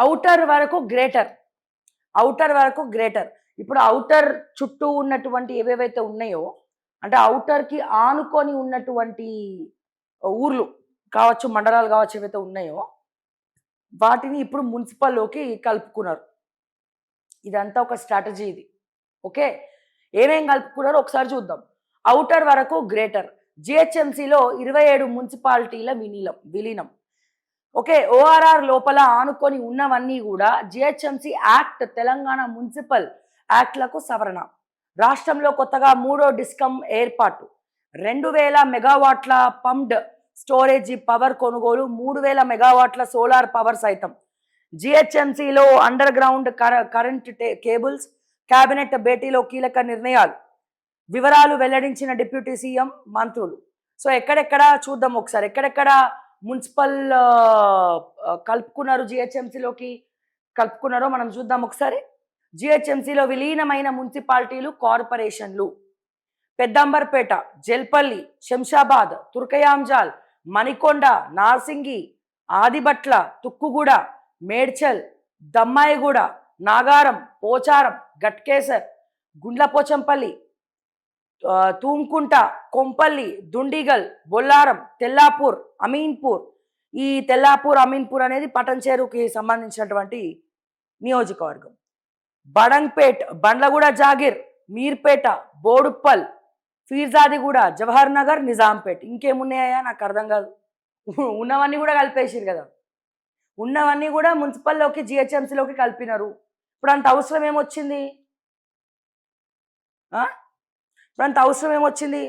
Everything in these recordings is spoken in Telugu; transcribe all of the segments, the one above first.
అవుటర్ వరకు గ్రేటర్ అవుటర్ వరకు గ్రేటర్ ఇప్పుడు అవుటర్ చుట్టూ ఉన్నటువంటి ఏవేవైతే ఉన్నాయో అంటే అవుటర్కి ఆనుకొని ఉన్నటువంటి ఊర్లు కావచ్చు మండలాలు కావచ్చు ఏవైతే ఉన్నాయో వాటిని ఇప్పుడు మున్సిపల్లోకి కలుపుకున్నారు. ఇదంతా ఒక స్ట్రాటజీ ఇది. ఓకే ఏమేం కలుపుకున్నారో ఒకసారి చూద్దాం. అవుటర్ వరకు గ్రేటర్ జిహెచ్ఎంసీలో ఇరవై ఏడు మున్సిపాలిటీల విలీనం విలీనం. ఓకే ఓఆర్ఆర్ లోపల ఆనుకొని ఉన్నవన్నీ కూడా జిహెచ్ఎంసీ యాక్ట్ తెలంగాణ మున్సిపల్ యాక్ట్లకు సవరణ. రాష్ట్రంలో కొత్తగా మూడో డిస్కమ్ ఏర్పాటు. రెండు వేల మెగావాట్ల పంప్డ్ స్టోరేజీ పవర్ కొనుగోలు మూడు వేల మెగావాట్ల సోలార్ పవర్ సైతం. జిహెచ్ఎంసీలో underground current cables cabinet భేటీలో కీలక నిర్ణయాలు. వివరాలు వెల్లడించిన డిప్యూటీ సీఎం మంత్రులు. సో ఎక్కడెక్కడ చూద్దాం ఒకసారి. ఎక్కడెక్కడ మున్సిపల్ కలుపుకున్నారు జిహెచ్ఎంసీలోకి. కలుపుకున్నారో మనం చూద్దాం ఒకసారి. జిహెచ్ఎంసీలో విలీనమైన మున్సిపాలిటీలు కార్పొరేషన్లు. పెద్దంబర్పేట జల్పల్లి శంషాబాద్ తుర్కయాంజాల్ మణికొండ నార్సింగి ఆదిబట్ల తుక్కుగూడ మేడ్చల్ దమ్మాయిగూడ నాగారం పోచారం గట్కేసర్ గుండ్లపోచంపల్లి తూంకుంట కొంపల్లి దుండిగల్ బొల్లారం తెల్లాపూర్ అమీన్పూర్. ఈ తెల్లాపూర్ అమీన్పూర్ అనేది పటంచేరుకి సంబంధించినటువంటి నియోజకవర్గం. బడంగ్పేట్ బండ్లగూడ జాగిర్ మీర్పేట బోడుప్పల్ ఫీర్జాదిగూడ జవహర్ నగర్ నిజాంపేట్. ఇంకేమున్నాయా? నాకు అర్థం కాదు. ఉన్నవన్నీ కూడా కలిపేసిరు కదా. ఉన్నవన్నీ కూడా మున్సిపల్లోకి జిహెచ్ఎంసీలోకి కలిపినారు. ఇప్పుడు అంత అవసరం ఏమొచ్చింది? ఇప్పుడు అంత అవసరం ఏమొచ్చింది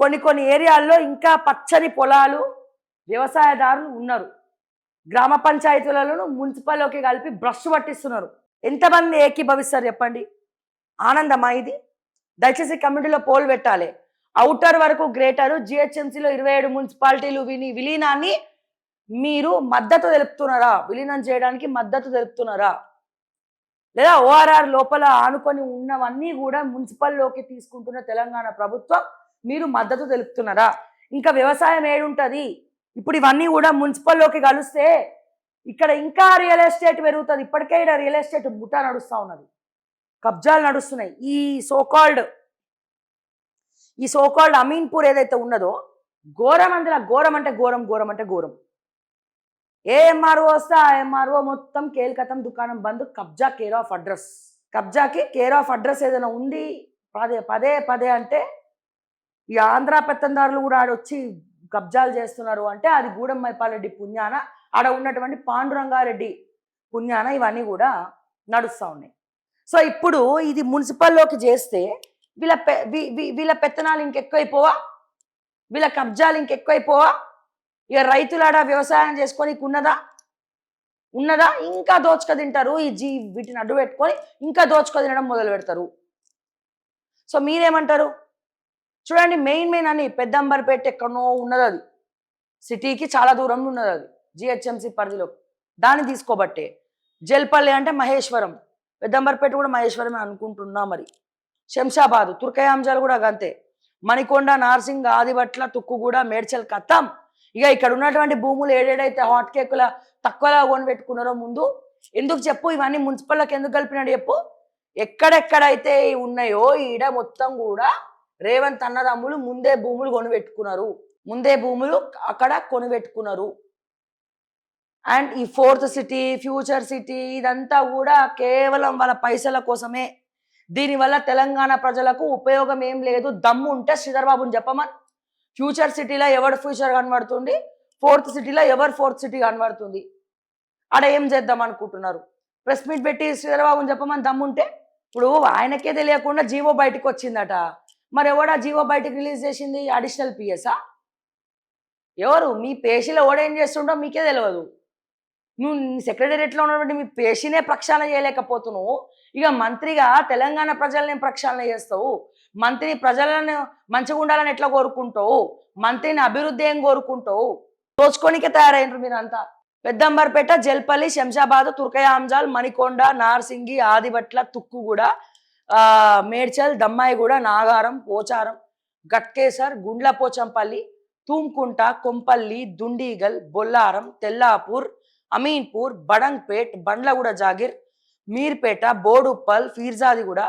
కొన్ని కొన్ని ఏరియాల్లో ఇంకా పచ్చని పొలాలు వ్యవసాయదారులు ఉన్నారు. గ్రామ పంచాయతీలలో మున్సిపల్లోకి కలిపి బ్రష్ పట్టిస్తున్నారు. ఎంతమంది ఏకీభవిస్తారు చెప్పండి? ఆనందమా ఇది? దయచేసి కమ్యూనిటీలో పోల్ పెట్టాలి. అవుటర్ వరకు గ్రేటర్ జిహెచ్ఎంసీలో ఇరవై ఏడు మున్సిపాలిటీలు విని విలీనాన్ని మీరు మద్దతు తెలుపుతున్నారా? విలీనం చేయడానికి మద్దతు తెలుపుతున్నారా? లేదా ఓఆర్ఆర్ లోపల ఆనుకొని ఉన్నవన్నీ కూడా మున్సిపల్లోకి తీసుకుంటున్న తెలంగాణ ప్రభుత్వం మీరు మద్దతు తెలుపుతున్నారా? ఇంకా వ్యవసాయం ఏడుంటది? ఇప్పుడు ఇవన్నీ కూడా మున్సిపల్లోకి కలిస్తే ఇక్కడ ఇంకా రియల్ ఎస్టేట్ పెరుగుతుంది. ఇప్పటికే ఇక్కడ రియల్ ఎస్టేట్ ముఠా నడుస్తూ ఉన్నది. కబ్జాలు నడుస్తున్నాయి. ఈ సోకాల్డ్ ఈ సోకాల్డ్ అమీన్పూర్ ఏదైతే ఉన్నదో ఘోరం అందులో ఘోరం అంటే ఘోరం ఘోరం అంటే ఘోరం. ఏ ఎంఆర్ఓ వస్తే? ఆ ఎంఆర్ఓ మొత్తం కేల్కతం దుకాణం బంద్. కబ్జా కేర్ ఆఫ్ అడ్రస్. కబ్జాకి కేర్ ఆఫ్ అడ్రస్ ఏదైనా ఉంది పదే పదే పదే అంటే ఈ ఆంధ్ర పెత్తందారులు కూడా ఆడొచ్చి కబ్జాలు చేస్తున్నారు అంటే అది గూడెం మైపాలరెడ్డి పుణ్యాన. ఆడ ఉన్నటువంటి పాండురంగారెడ్డి పుణ్యాన ఇవన్నీ కూడా నడుస్తూ ఉన్నాయి. సో ఇప్పుడు ఇది మున్సిపల్లోకి చేస్తే వీళ్ళ పె వీ- వీళ్ళ పెత్తనాలు ఇంకెక్కువైపోవా? వీళ్ళ కబ్జాలు ఇంకెక్కువైపోవా? ఇక రైతులాడ వ్యవసాయం చేసుకొని ఉన్నదా ఉన్నదా? ఇంకా దోచుక తింటారు. ఈ జీ వీటిని అడ్డు పెట్టుకొని ఇంకా దోచుక తినడం మొదలు పెడతారు. సో మీరేమంటారు? చూడండి మెయిన్ మెయిన్ అని పెద్దంబర్పేట ఎక్కడనో ఉన్నది అది సిటీకి చాలా దూరంలో ఉన్నది అది జిహెచ్ఎంసి పరిధిలో. దాన్ని తీసుకోబట్టే. జల్పల్లి అంటే మహేశ్వరం. పెద్దంబర్పేట కూడా మహేశ్వరమే అనుకుంటున్నా మరి. శంషాబాద్ తుర్కయాంజాలు కూడా అంతే మణికొండ నార్సింగ్ ఆదిబట్ల తుక్కుగూడ మేడ్చల్ కత్తాం. ఇక ఇక్కడ ఉన్నటువంటి భూములు ఏడేడైతే హాట్ కేకుల తక్కువలా కొని పెట్టుకున్నారో ముందు ఎందుకు చెప్పు? ఇవన్నీ మున్సిపల్లోకి ఎందుకు కలిపినాడు చెప్పు? ఎక్కడెక్కడైతే ఉన్నాయో ఈడ మొత్తం కూడా రేవంత్ అన్నదమ్ములు ముందే భూములు కొనిపెట్టుకున్నారు. ముందే భూములు అక్కడ కొనిపెట్టుకున్నారు. అండ్ ఈ ఫోర్త్ సిటీ ఫ్యూచర్ సిటీ ఇదంతా కూడా కేవలం వాళ్ళ పైసల కోసమే. దీనివల్ల తెలంగాణ ప్రజలకు ఉపయోగం ఏం లేదు. దమ్ము ఉంటే శ్రీధర్బాబుని చెప్పమని. ఫ్యూచర్ సిటీలో ఎవరు ఫ్యూచర్ కనబడుతుంది? ఫోర్త్ సిటీలో ఎవరు ఫోర్త్ సిటీ కనబడుతుంది? ఆడ ఏం చేద్దాం అనుకుంటున్నారు? ప్రెస్ మీట్ పెట్టి శ్రీధరబాబుని చెప్పమని దమ్ముంటే ఇప్పుడు ఆయనకే తెలియకుండా జీవో బయటకు వచ్చిందట. మరి ఎవడా జీవో బయటకు రిలీజ్ చేసింది? అడిషనల్ పిఎస్ఆ? ఎవరు? మీ పేషీలో ఓడేం చేస్తుండో మీకే తెలియదు. నువ్వు సెక్రటేరియట్లో ఉన్నటువంటి మీ పేషీనే ప్రక్షాళన చేయలేకపోతున్నావు. ఇక మంత్రిగా తెలంగాణ ప్రజల్ని ప్రక్షాళన చేస్తావు? మంత్రిని ప్రజలను మంచిగా ఉండాలని ఎట్లా కోరుకుంటావు? మంత్రిని అభివృద్ధి ఏం కోరుకుంటావు? దోచుకోనికే తయారైనరు మీరంతా. పెద్దంబర్పేట జల్పల్లి శంషాబాద్ తుర్కయాంజాల్ మణికొండ నార్సింగి ఆదిబట్ల తుక్కుగూడ మేడ్చల్ దమ్మాయిగూడ నాగారం పోచారం గట్కేసర్ గుండ్లపోచంపల్లి తూంకుంట కొంపల్లి దుండిగల్ బొల్లారం తెల్లాపూర్ అమీన్పూర్ బడంగ్పేట్ బండ్లగూడ జాగిర్ మీర్పేట బోడుప్పల్ ఫీర్జాదిగూడ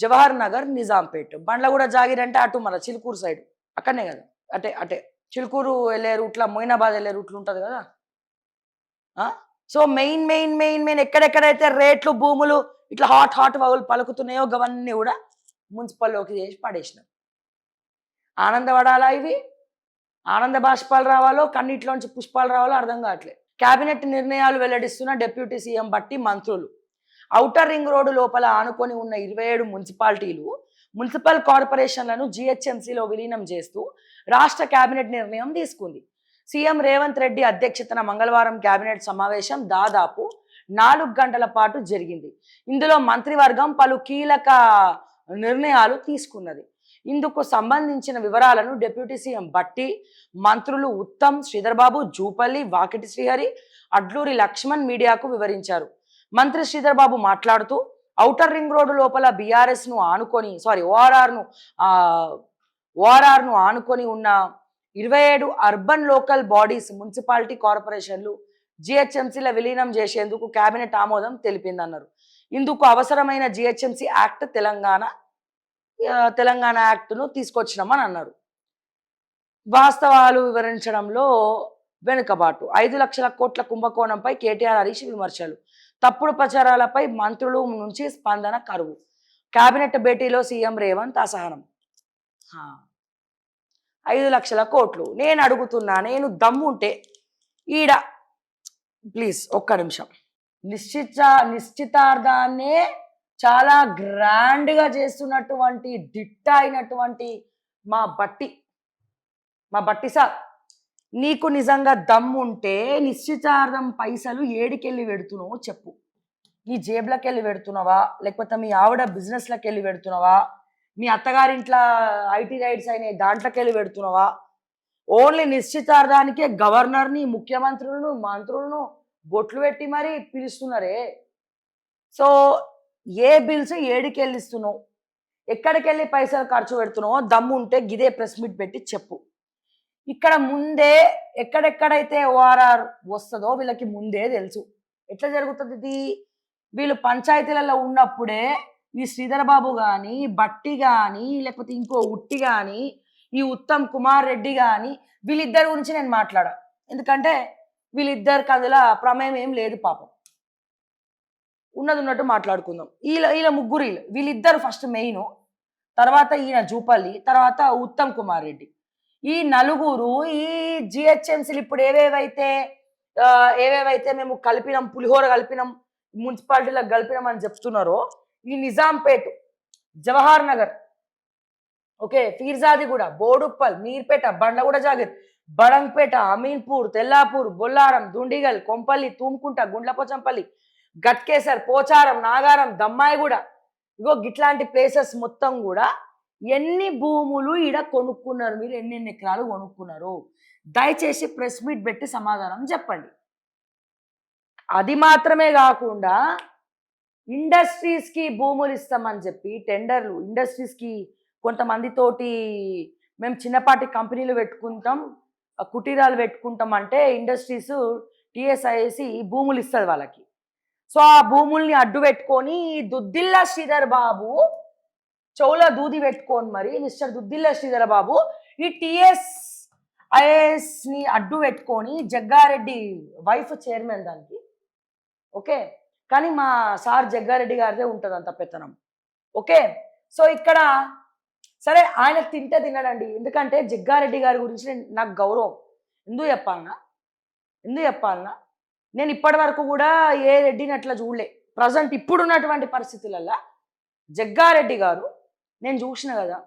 జవహర్ నగర్ నిజాంపేట్. బండ్లగూడ జాగిర్ అంటే అటు మన చిలుకూరు సైడ్. అక్కడనే కదా. అటే అటే చిలుకూరు వెళ్ళే రూట్లో మొయినాబాద్ వెళ్ళే రూట్లు ఉంటుంది కదా. So main main main main ఎక్కడెక్కడైతే రేట్లు భూములు ఇట్లా హాట్ హాట్ వగులు పలుకుతున్నాయో అవన్నీ కూడా మున్సిపల్లోకి చేసి పడేసినాం. ఆనందపడాలా ఇవి? ఆనంద బాష్పాలు రావాలో కన్నీటిలోంచి పుష్పాలు రావాలో అర్థం కావట్లేదు కేబినెట్ నిర్ణయాలు వెల్లడిస్తున్న డిప్యూటీ సీఎం బట్టి మంత్రులు. ఔటర్ రింగ్ రోడ్డు లోపల ఆనుకొని ఉన్న ఇరవై ఏడు మున్సిపాలిటీలు మున్సిపల్ కార్పొరేషన్లను జిహెచ్ఎంసీలో విలీనం చేస్తూ రాష్ట్ర కేబినెట్ నిర్ణయం తీసుకుంది. సీఎం రేవంత్ రెడ్డి అధ్యక్షతన మంగళవారం కేబినెట్ సమావేశం దాదాపు నాలుగు గంటల పాటు జరిగింది. ఇందులో మంత్రివర్గం పలు కీలక నిర్ణయాలు తీసుకున్నది. ఇందుకు సంబంధించిన వివరాలను డిప్యూటీ సీఎం బట్టి మంత్రులు ఉత్తమ్ శ్రీధర్బాబు జూపల్లి వాకిటి శ్రీహరి అడ్లూరి లక్ష్మణ్ మీడియాకు వివరించారు. మంత్రి శ్రీధర్బాబు మాట్లాడుతూ ఔటర్ రింగ్ రోడ్డు లోపల బీఆర్ఎస్ను ఆనుకొని సారీ ఓఆర్ఆర్ను ఓఆర్ఆర్ను ఆనుకొని ఉన్న ఇరవై ఏడు అర్బన్ లోకల్ బాడీస్ మున్సిపాలిటీ కార్పొరేషన్లు జిహెచ్ఎంసీల విలీనం చేసేందుకు కేబినెట్ ఆమోదం తెలిపిందన్నారు. ఇందుకు అవసరమైన జిహెచ్ఎంసీ యాక్ట్ తెలంగాణ తెలంగాణ యాక్ట్ను తీసుకొచ్చినామని అన్నారు. వాస్తవాలు వివరించడంలో వెనుకబాటు. ఐదు లక్షల కోట్ల కుంభకోణంపై కేటీఆర్ హరీష్ విమర్శలు. తప్పుడు ప్రచారాలపై మంత్రులు నుంచి స్పందన కరువు. కేబినెట్ భేటీలో సీఎం రేవంత్ అసహనం. ఐదు లక్షల కోట్లు. నేను అడుగుతున్నా నేను దమ్ముంటే ఈడ ప్లీజ్ ఒక్క నిమిషం. నిశ్చిత నిశ్చితార్థాన్నే చాలా గ్రాండ్గా చేస్తున్నటువంటి డిట్ట అయినటువంటి మా బట్టి మా బట్టి సార్. నీకు నిజంగా దమ్ముంటే నిశ్చితార్థం పైసలు ఏడికెళ్ళి పెడుతున్నావో చెప్పు. నీ జేబులకు వెళ్ళి పెడుతున్నావా? లేకపోతే మీ ఆవిడ బిజినెస్లకు వెళ్ళి పెడుతున్నావా? మీ అత్తగారింట్లో ఐటీ రైడ్స్ అయినాయి దాంట్లోకి వెళ్ళి పెడుతున్నావా? ఓన్లీ నిశ్చితార్థానికే గవర్నర్ని ముఖ్యమంత్రులను మంత్రులను బొట్లు పెట్టి మరీ పిలుస్తున్నారే. సో ఏ బిల్స్ ఏడికి వెళ్ళిస్తున్నావు ఎక్కడికి వెళ్ళి పైసలు ఖర్చు పెడుతున్నావో దమ్ము ఉంటే గిదే ప్రెస్ మీట్ పెట్టి చెప్పు. ఇక్కడ ముందే ఎక్కడెక్కడైతే ఓఆర్ఆర్ వస్తుందో వీళ్ళకి ముందే తెలుసు. ఎట్లా జరుగుతుంది ఇది? వీళ్ళు పంచాయతీలలో ఉన్నప్పుడే ఈ శ్రీధర్ బాబు కానీ బట్టి కానీ లేకపోతే ఇంకో ఉట్టి కానీ ఈ ఉత్తమ్ కుమార్ రెడ్డి కానీ వీళ్ళిద్దరి గురించి నేను మాట్లాడా. ఎందుకంటే వీళ్ళిద్దరి కథల ప్రమేయం ఏం లేదు పాపం. ఉన్నది ఉన్నట్టు మాట్లాడుకుందాం. వీళ్ళ వీళ్ళ ముగ్గురు వీళ్ళు. వీళ్ళిద్దరు ఫస్ట్ మెయిన్. తర్వాత ఈయన జూపల్లి తర్వాత ఉత్తమ్ కుమార్ రెడ్డి. ఈ నలుగురు ఈ జిహెచ్ఎంసీలు ఇప్పుడు ఏవేవైతే ఏవేవైతే మేము కలిపినాం పులిహోర కలిపినాం మున్సిపాలిటీలకు కలిపినాం అని చెప్తున్నారో ఈ నిజాంపేట్ జవహర్ నగర్ ఓకే ఫీర్జాదిగూడ బోడుప్పల్ మీర్పేట బండగూడ జాగిర్ బడంగ్పేట అమీన్పూర్ తెల్లాపూర్ బొల్లారం దుండిగల్ కొంపల్లి తూమ్కుంట గుండ్లపోచంపల్లి గట్కేసర్ పోచారం నాగారం దమ్మాయిగూడ ఇగో గిట్లాంటి ప్లేసెస్ మొత్తం కూడా ఎన్ని భూములు ఈడ కొనుక్కున్నారు? మీరు ఎన్ని ఎకరాలు కొనుక్కున్నారు? దయచేసి ప్రెస్ మీట్ పెట్టి సమాధానం చెప్పండి. అది మాత్రమే కాకుండా ఇండస్ట్రీస్కి భూములు ఇస్తామని చెప్పి టెండర్లు ఇండస్ట్రీస్కి కొంతమందితోటి మేము చిన్నపాటి కంపెనీలు పెట్టుకుంటాం ఆ కుటీరాలు పెట్టుకుంటాం అంటే ఇండస్ట్రీస్ టిఎస్ఐసి భూములు ఇస్తుంది వాళ్ళకి. సో ఆ భూముల్ని అడ్డు పెట్టుకొని దుద్దిల్ల శ్రీధర్ బాబు చెవులో దూది పెట్టుకోండి మరి మిస్టర్ దుద్దిల్ల శ్రీధర బాబు ఈ టిఎస్ ఐఏఎస్ని అడ్డు పెట్టుకొని జగ్గారెడ్డి వైఫ్ చైర్మన్ దానికి. ఓకే? కానీ మా సార్ జగ్గారెడ్డి గారిదే ఉంటుంది అంత పెత్తనం. ఓకే? సో ఇక్కడ సరే ఆయన తింటే తినడండి. ఎందుకంటే జగ్గారెడ్డి గారి గురించి నాకు గౌరవం. ఎందుకు చెప్పాలన్నా ఎందుకు చెప్పాలన్నా నేను ఇప్పటి వరకు కూడా ఏ రెడ్డిని అట్లా చూడలే. ప్రజెంట్ ఇప్పుడున్నటువంటి పరిస్థితులల్లో జగ్గారెడ్డి గారు నేను చూసిన కదా!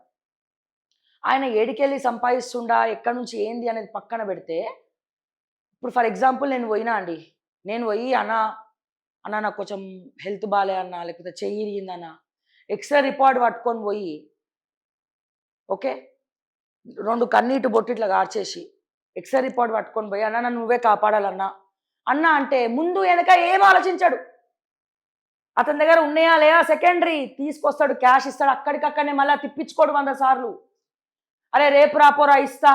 ఆయన ఏడికెళ్ళి సంపాదిస్తుండా ఎక్కడి నుంచి ఏంది అనేది పక్కన పెడితే ఇప్పుడు ఫర్ ఎగ్జాంపుల్ నేను పోయినా అండి. నేను పోయి అన్న అన్న నాకు కొంచెం హెల్త్ బాగాలే అన్న లేకపోతే చెయ్యి ఇరిగిందన్న ఎక్స్రే రిపోర్ట్ పట్టుకొని పోయి ఓకే? రెండు కన్నీటి బొట్టు ఇట్లా ఎక్స్రే రిపోర్ట్ పట్టుకొని పోయి అన్న నన్ను నువ్వే కాపాడాలన్నా. అన్న అంటే ముందు వెనక ఏం ఆలోచించాడు? అతని దగ్గర ఉన్నాయా లేదా సెకండరీ. తీసుకొస్తాడు క్యాష్ ఇస్తాడు. అక్కడికక్కడనే మళ్ళీ తిప్పించుకోడు వంద సార్లు. అరే రేపు రాపోరా ఇస్తా.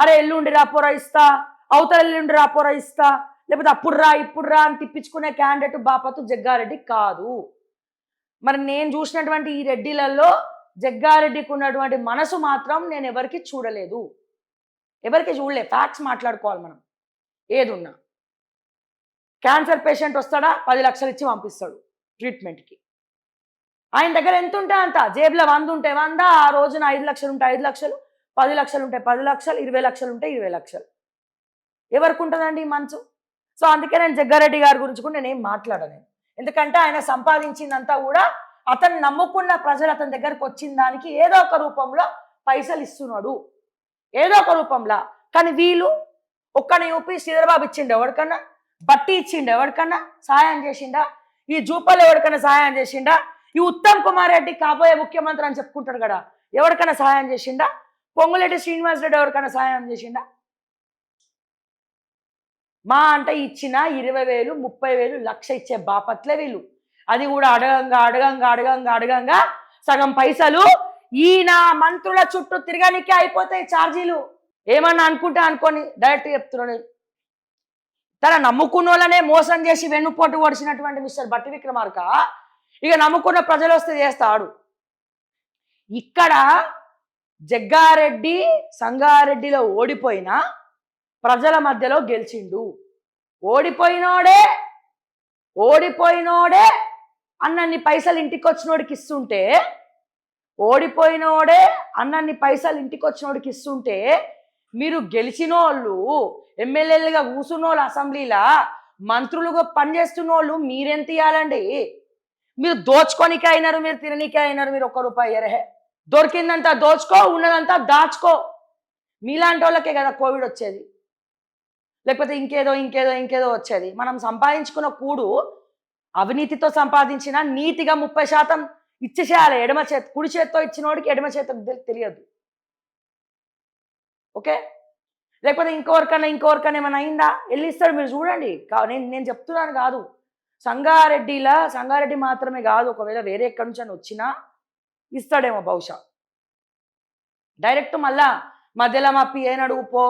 అరే ఎల్లుండి రాపోరా ఇస్తా. అవతల ఎల్లుండి రాపోరా ఇస్తా. లేకపోతే అప్పుడు రా ఇప్పుడు రా అని తిప్పించుకునే క్యాండిడేట్ బాపతు జగ్గారెడ్డి కాదు. మరి నేను చూసినటువంటి ఈ రెడ్డిలలో జగ్గారెడ్డికి ఉన్నటువంటి మనసు మాత్రం నేను ఎవరికి చూడలేదు. ఎవరికి చూడలే. ఫ్యాక్ట్స్ మాట్లాడుకోవాలి మనం. ఏదున్నా. క్యాన్సర్ పేషెంట్ వస్తాడా? పది లక్షలు ఇచ్చి పంపిస్తాడు. ట్రీట్మెంట్కి. ఆయన దగ్గర ఎంత ఉంటే అంత. జేబులో వంద ఉంటే వంద ఆ రోజున ఐదు లక్షలు ఉంటే ఐదు లక్షలు పది లక్షలు ఉంటే పది లక్షలు ఇరవై లక్షలు ఉంటే ఇరవై లక్షలు. ఎవరికి ఉంటుందండి ఈ మంచు? సో అందుకే నేను జగ్గారెడ్డి గారి గురించి కూడా నేనేం మాట్లాడను ఎందుకంటే ఆయన సంపాదించిందంతా కూడా అతను నమ్ముకున్న ప్రజలు అతని దగ్గరకు వచ్చిన దానికి ఏదో ఒక రూపంలో పైసలు ఇస్తున్నాడు. ఏదో ఒక రూపంలో. కానీ వీళ్ళు ఒక్కని యూపీ శ్రీధరబాబు ఇచ్చిండు ఎవరికన్నా? బట్టి ఇచ్చిండు ఎవరికన్నా? సాయం చేసిండా? ఈ జూపల్ ఎవరికైనా సహాయం చేసిండా? ఈ ఉత్తమ్ కుమార్ రెడ్డి కాబోయే ముఖ్యమంత్రి అని చెప్పుకుంటాడు కదా ఎవరికైనా సహాయం చేసిండా? పొంగులెడ్డి శ్రీనివాస్ రెడ్డి ఎవరికైనా సహాయం చేసిండా? మా అంటే ఇచ్చిన ఇరవై వేలు ముప్పై వేలు లక్ష ఇచ్చే బాపట్లే వీళ్ళు. అది కూడా అడగంగా అడగంగా అడగంగా అడగంగా సగం పైసలు ఈయన మంత్రుల చుట్టూ తిరగనికే అయిపోతాయి ఛార్జీలు. ఏమన్నా అనుకుంటే అనుకొని డైరెక్ట్ చెప్తున్నాను తన నమ్ముకున్న వాళ్ళనే మోసం చేసి వెన్నుపోటు ఓడిచినటువంటి మిస్టర్ భట్టి విక్రమార్క ఇక నమ్ముకున్న ప్రజలు వస్తే చేస్తాడు. ఇక్కడ జగ్గారెడ్డి సంగారెడ్డిలో ఓడిపోయినా ప్రజల మధ్యలో గెలిచిండు. ఓడిపోయినోడే ఓడిపోయినోడే అన్నన్ని పైసలు ఇంటికి వచ్చినోడికి ఇస్తుంటే ఓడిపోయినోడే అన్నన్ని పైసలు ఇంటికి వచ్చినోడికి ఇస్తుంటే మీరు గెలిచినోళ్ళు ఎమ్మెల్యేలుగా కూర్చున్నోళ్ళు అసెంబ్లీలా మంత్రులుగా పనిచేస్తున్న వాళ్ళు మీరెంత ఇవ్వాలండి మీరు దోచుకోనికే అయినారు మీరు తిననీకే అయినారు మీరు ఒక్క రూపాయి ఎరహే దొరికిందంతా దోచుకో ఉన్నదంతా దాచుకో. మీలాంటి వాళ్ళకే కదా కోవిడ్ వచ్చేది. లేకపోతే ఇంకేదో ఇంకేదో ఇంకేదో వచ్చేది. మనం సంపాదించుకున్న కూడు అవినీతితో సంపాదించిన నీతిగా ముప్పై శాతం ఇచ్చేసేయాలి. ఎడమ చేతి కుడి చేత్తో ఇచ్చినోడికి ఎడమ చేతికి తెలియదు. ఓకే? లేకపోతే ఇంకోరికన్నా ఇంకోరికన్నా ఏమైనా అయిందా? వెళ్ళి ఇస్తాడు మీరు చూడండి. నేను నేను చెప్తున్నాను కాదు. సంగారెడ్డిలా సంగారెడ్డి మాత్రమే కాదు. ఒకవేళ వేరే ఎక్కడి నుంచి అని వచ్చినా ఇస్తాడేమో బహుశా. డైరెక్ట్ మళ్ళా మధ్యలో మా పిఏని అడుగుపో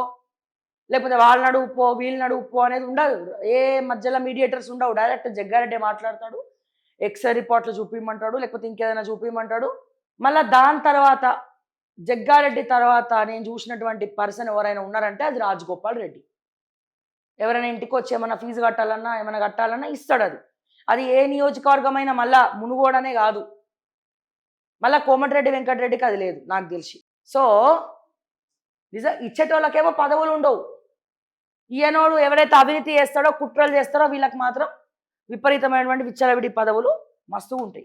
లేకపోతే వాళ్ళని అడుగుపో వీళ్ళని అడుగుపో అనేది ఉండదు. ఏ మధ్యలో మీడియేటర్స్ ఉండవు. డైరెక్ట్ జగ్గారెడ్డి మాట్లాడతాడు. ఎక్స్రే రిపోర్ట్లు చూపించమంటాడు లేకపోతే ఇంకేదైనా చూపించమంటాడు మళ్ళీ దాని తర్వాత జగ్గారెడ్డి తర్వాత నేను చూసినటువంటి పర్సన్ ఎవరైనా ఉన్నారంటే అది రాజగోపాల్ రెడ్డి. ఎవరైనా ఇంటికి వచ్చి ఏమైనా ఫీజు కట్టాలన్నా ఏమైనా కట్టాలన్నా ఇస్తాడు అది. అది ఏ నియోజకవర్గమైనా మళ్ళా మునుగోడనే కాదు. మళ్ళా కోమటిరెడ్డి వెంకటరెడ్డికి అది లేదు నాకు తెలిసి. సో నిజ ఇచ్చేటోళ్ళకేమో పదవులు ఉండవు. ఈయనోడు ఎవరైతే అవినీతి చేస్తాడో కుట్రలు చేస్తారో వీళ్ళకి మాత్రం విపరీతమైనటువంటి విచ్చలవిడి పదవులు మస్తు ఉంటాయి.